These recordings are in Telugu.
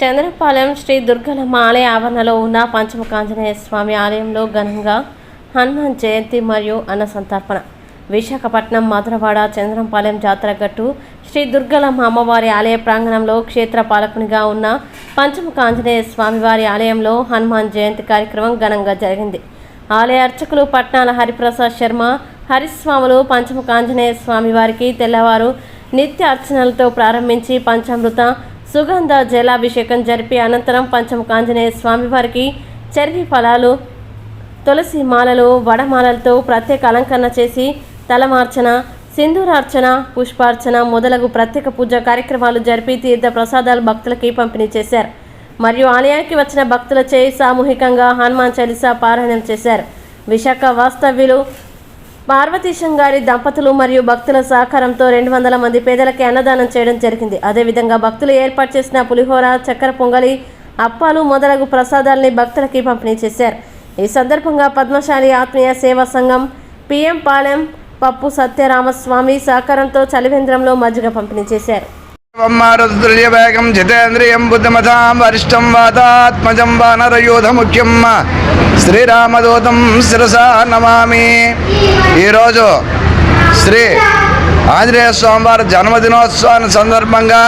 చంద్రపాలెం శ్రీ దుర్గలమ్మ ఆలయ ఆవరణలో ఉన్న పంచముఖ ఆంజనేయ స్వామి ఆలయంలో ఘనంగా హనుమాన్ జయంతి మరియు అన్న సంతర్పణ విశాఖపట్నం మధురవాడ చంద్రంపాలెం జాతర గట్టు శ్రీ దుర్గలమ్మ అమ్మవారి ఆలయ ప్రాంగణంలో క్షేత్ర పాలకునిగా ఉన్న పంచముఖ ఆంజనేయ స్వామివారి ఆలయంలో హనుమాన్ జయంతి కార్యక్రమం ఘనంగా జరిగింది. ఆలయ అర్చకులు పట్నాల హరిప్రసాద్ శర్మ హరిస్వాములు పంచముఖ స్వామివారికి వారికి తెల్లవారు నిత్య అర్చనలతో ప్రారంభించి పంచామృత సుగంధ జలాభిషేకం జరిపి అనంతరం పంచముఖ ఆంజనేయ స్వామివారికి చెర్రి ఫలాలు తులసి మాలలు వడమాలలతో ప్రత్యేక అలంకరణ చేసి తలమార్చన సింధూరార్చన పుష్పార్చన మొదలగు ప్రత్యేక పూజ కార్యక్రమాలు జరిపి తీర్థ ప్రసాదాలు భక్తులకి పంపిణీ చేశారు. మరియు ఆలయానికి వచ్చిన భక్తులచే సామూహికంగా హనుమాన్ చాలీసా పారాయణం చేశారు. విశాఖ వాస్తవ్యులు పార్వతీశం గారి దంపతులు మరియు భక్తుల సహకారంతో రెండు వందల మంది పేదలకి అన్నదానం చేయడం జరిగింది. అదేవిధంగా భక్తులు ఏర్పాటు చేసిన పులిహోర చక్కెర పొంగలి అప్పాలు మొదలగు ప్రసాదాలని భక్తులకి పంపిణీ చేశారు. ఈ సందర్భంగా పద్మశాలి ఆత్మీయ సేవా సంఘం పిఎం పాలెం పప్పు సత్యరామస్వామి సహకారంతో చలివేంద్రంలో మజ్జిగ పంపిణీ చేశారు. వేగం జితేంద్రియం బుద్ధిమతాం వరిష్టం వాతాత్మజం వానరయూధముఖ్యం శ్రీరామదూతం శిరసా నమామి ఈరోజు శ్రీ ఆంజనేయ స్వామివారి జన్మదినోత్సవాన్ని సందర్భంగా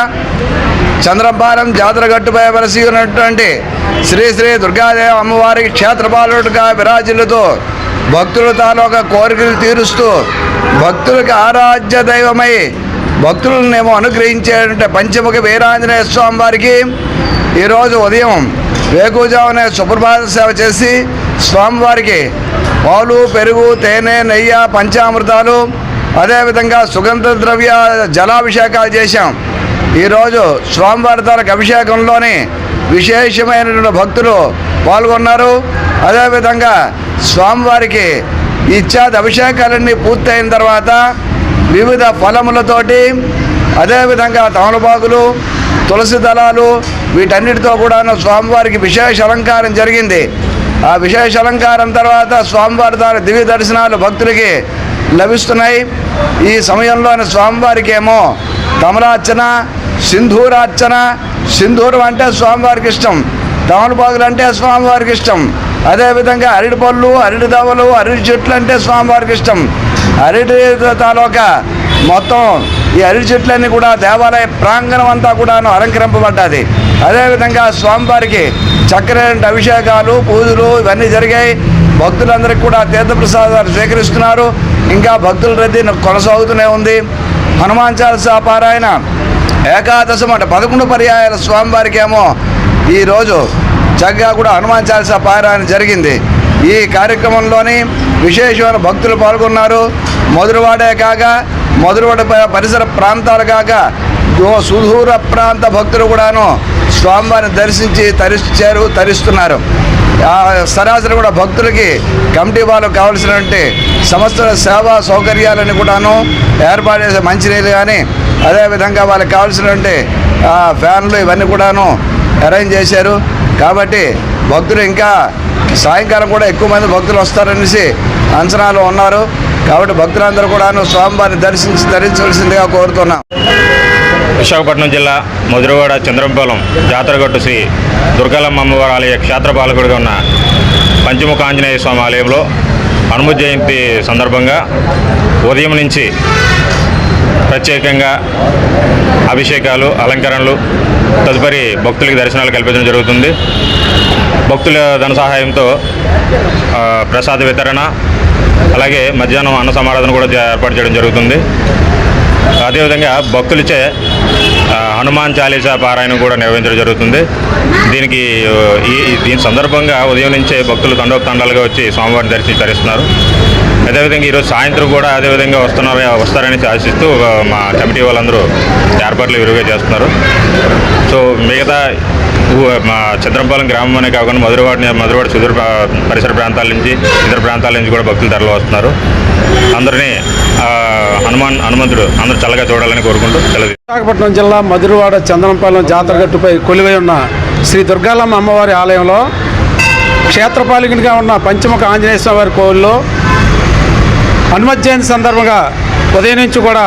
చంద్రపాలెం జాతర గట్టుపై వలసి ఉన్నటువంటి శ్రీ శ్రీ దుర్గాదేవి అమ్మవారికి క్షేత్రపాలుడుగా విరాజిల్లుతూ భక్తుల తాలూకా కోరికలు తీరుస్తూ భక్తులకు ఆరాధ్య దైవమై భక్తులనేమో అనుగ్రహించేటువంటి పంచముఖ వీరాంజనేయ స్వామి వారికి ఈరోజు ఉదయం వేకుజామునే సుప్రభాత సేవ చేసి స్వామివారికి పాలు పెరుగు తేనె నెయ్యి పంచామృతాలు అదేవిధంగా సుగంధ ద్రవ్య జలాభిషేకాలు చేశాం. ఈరోజు స్వామివారి తాలకు అభిషేకంలోని విశేషమైనటువంటి భక్తులు పాల్గొన్నారు. అదేవిధంగా స్వామివారికి ఇత్యాది అభిషేకాలన్నీ పూర్తయిన తర్వాత వివిధ ఫలములతోటి అదేవిధంగా తమలపాకులు తులసి దళాలు వీటన్నిటితో కూడా స్వామివారికి విశేష అలంకారం జరిగింది. ఆ విశేష అలంకారం తర్వాత స్వామివారి ద్వారా దివ్య దర్శనాలు భక్తులకి లభిస్తున్నాయి. ఈ సమయంలోని స్వామివారికి ఏమో కమలార్చన సింధూరార్చన సింధూరం అంటే స్వామివారికి ఇష్టం తమలపాకులు అంటే స్వామివారికి ఇష్టం అదేవిధంగా అరటి పళ్ళు అరటి దవలు అరటి చెట్లు అంటే స్వామివారికి ఇష్టం అరటి తాలూకా మొత్తం ఈ అరటి చెట్లన్నీ కూడా దేవాలయ ప్రాంగణం అంతా కూడాను అలంకరింపబడ్డది. అదేవిధంగా స్వామివారికి చక్కరైన అభిషేకాలు పూజలు ఇవన్నీ జరిగాయి. భక్తులందరికీ కూడా తీర్థప్రసాదాలు స్వీకరిస్తున్నారు. ఇంకా భక్తుల రద్దీ కొనసాగుతూనే ఉంది. హనుమాన్ చాలసా పారాయణ ఏకాదశం అంటే పదకొండు పర్యాయాల స్వామివారికి ఏమో ఈరోజు చక్కగా కూడా హనుమాన్ చాలసా పారాయణ జరిగింది. ఈ కార్యక్రమంలోని విశేషమైన భక్తులు పాల్గొన్నారు. మధురవాడే కాక మధురవాడ పరిసర ప్రాంతాలు కాక సుదూర ప్రాంత భక్తులు కూడాను స్వామివారిని దర్శించి తరిచారు తరిస్తున్నారు. సరాసరి కూడా భక్తులకి కమిటీ వాళ్ళు కావాల్సినటువంటి సమస్త సేవా సౌకర్యాలను కూడాను ఏర్పాటు చేసే మంచినీళ్ళు కానీ అదేవిధంగా వాళ్ళకి కావాల్సినటువంటి ఫ్యాన్లు ఇవన్నీ కూడాను అరేంజ్ చేశారు. కాబట్టి భక్తులు ఇంకా సాయంకాలం కూడా ఎక్కువ మంది భక్తులు వస్తారనేసి అంచనాలు ఉన్నారు. కాబట్టి భక్తులందరూ కూడాను స్వామివారిని దర్శించి ధరించవలసిందిగా కోరుతున్నాం. విశాఖపట్నం జిల్లా మధురవాడ చంద్రంపాలెం జాతరగట్టు శ్రీ దుర్గాలమ్మ అమ్మవారి ఆలయ క్షేత్రపాలకుడిగా ఉన్న పంచముఖ ఆంజనేయ స్వామి ఆలయంలో హనుమ జయంతి సందర్భంగా ఉదయం నుంచి ప్రత్యేకంగా అభిషేకాలు అలంకరణలు తదుపరి భక్తులకి దర్శనాలు కల్పించడం జరుగుతుంది. భక్తుల ధన సహాయంతో ప్రసాద వితరణ అలాగే మధ్యాహ్నం అన్న సమారాధన కూడా ఏర్పాటు చేయడం జరుగుతుంది. అదేవిధంగా భక్తులచే హనుమాన్ చాలీసా పారాయణం కూడా నిర్వహించడం జరుగుతుంది. దీనికి ఈ ఈ- దీని సందర్భంగా ఉదయం నుంచే భక్తులు తండోపతండాలుగా వచ్చి స్వామివారిని దర్శించి తరిస్తున్నారు. అదేవిధంగా ఈరోజు సాయంత్రం కూడా అదేవిధంగా వస్తున్నారు వస్తారని ఆశిస్తూ మా కమిటీ వాళ్ళందరూ ఏర్పాట్లు విరివిగా చేస్తున్నారు. సో మిగతా మా చంద్రంపాలెం గ్రామం అనే కాకుండా మధురవాడ మధురవాడ సుదూర పరిసర ప్రాంతాల నుంచి ఇతర ప్రాంతాల నుంచి కూడా భక్తులు తరలి వస్తున్నారు. అందరినీ హనుమాన్ హనుమంతుడు అందరూ చల్లగా చూడాలని కోరుకుంటూ తెలియదు విశాఖపట్నం జిల్లా మధురవాడ చంద్రంపాలెం జాతరగట్టుపై కొలువై ఉన్న శ్రీ దుర్గాలమ్మ అమ్మవారి ఆలయంలో క్షేత్రపాలికునిగా ఉన్న పంచముఖ ఆంజనేయ స్వామి వారి కోవిల్లో హనుమత్ జయంతి సందర్భంగా ఉదయం నుంచి కూడా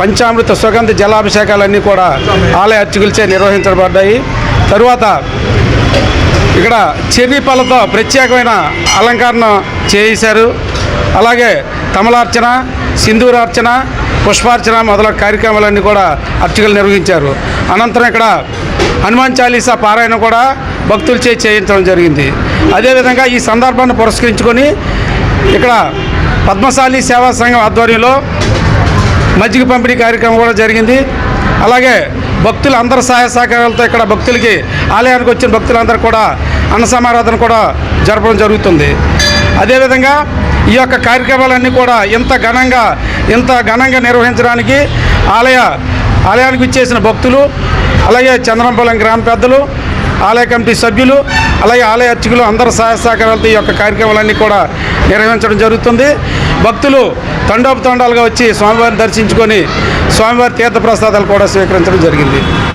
పంచామృత సుగంధ జలాభిషేకాలన్నీ కూడా ఆలయ అర్చకులచే నిర్వహించబడ్డాయి. తరువాత ఇక్కడ చెర్రీ పళ్ళతో ప్రత్యేకమైన అలంకరణ చేశారు. అలాగే తమలార్చన సింధూరార్చన పుష్పార్చన మొదలైన కార్యక్రమాలన్నీ కూడా అర్చకులు నిర్వహించారు. అనంతరం ఇక్కడ హనుమాన్ చాలీసా పారాయణ కూడా భక్తులచే చేయించడం జరిగింది. అదేవిధంగా ఈ సందర్భాన్ని పురస్కరించుకొని ఇక్కడ పద్మశాలి సేవా సంఘం ఆధ్వర్యంలో మజ్జిగ పంపిణీ కార్యక్రమం కూడా జరిగింది. అలాగే భక్తులు అందరి సహాయ సహకారాలతో ఇక్కడ భక్తులకి ఆలయానికి వచ్చిన భక్తులందరూ కూడా అన్న సమారాధన కూడా జరపడం జరుగుతుంది. అదేవిధంగా ఈ యొక్క కార్యక్రమాలన్నీ కూడా ఇంత ఘనంగా ఇంత ఘనంగా నిర్వహించడానికి ఆలయ ఆలయానికి ఇచ్చేసిన భక్తులు అలాగే చంద్రంపాలెం గ్రామ పెద్దలు ఆలయ కమిటీ సభ్యులు అలాగే ఆలయ అర్చకులు అందరి సహాయ సహకారాలతో ఈ యొక్క కార్యక్రమాలన్నీ కూడా నిర్వహించడం జరుగుతుంది. భక్తులు తండోపతండాలుగా వచ్చి స్వామివారిని దర్శించుకొని స్వామివారి తీర్థప్రసాదాలు కూడా స్వీకరించడం జరిగింది.